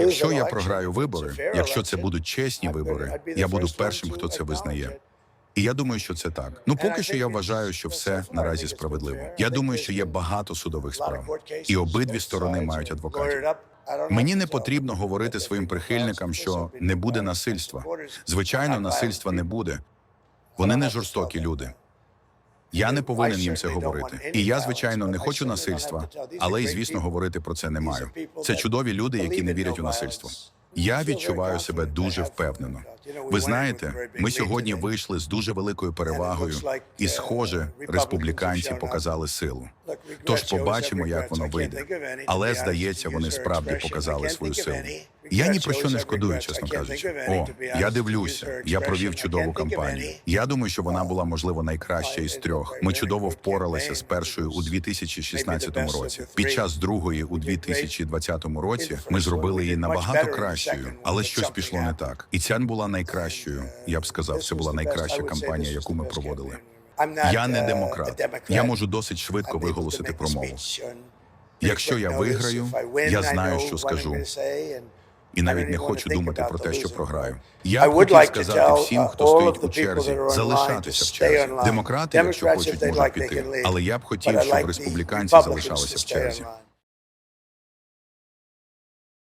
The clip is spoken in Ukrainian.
Якщо я програю вибори, якщо це будуть чесні вибори, я буду першим, хто це визнає. І я думаю, що це так. Ну поки що я вважаю, що все наразі справедливо. Я думаю, що є багато судових справ, і обидві сторони мають адвокатів. Мені не потрібно говорити своїм прихильникам, що не буде насильства. Звичайно, насильства не буде. Вони не жорстокі люди. Я не повинен їм це говорити. І я, звичайно, не хочу насильства, але й звісно говорити про це не маю. Це чудові люди, які не вірять у насильство. Я відчуваю себе дуже впевнено. Ви знаєте, ми сьогодні вийшли з дуже великою перевагою, і, схоже, республіканці показали силу. Тож побачимо, як воно вийде. Але здається, вони справді показали свою силу. Я ні про що не шкодую, чесно кажучи. О, я дивлюся. Я провів чудову кампанію. Я думаю, що вона була можливо найкраща із трьох. Ми чудово впоралися з першою у 2016 році. Під час другої у 2020 році ми зробили її набагато кращою, але щось пішло не так. І ця була найкращою. Я б сказав, це була найкраща кампанія, яку ми проводили. Я не демократ. Я можу досить швидко виголосити промову. Якщо я виграю, я знаю, що скажу. І навіть не хочу думати про те, що програю. Я б хотів сказати всім, хто стоїть у черзі, залишатися в черзі. Демократи, якщо хочуть, можуть піти. Але я б хотів, щоб республіканці залишалися в черзі.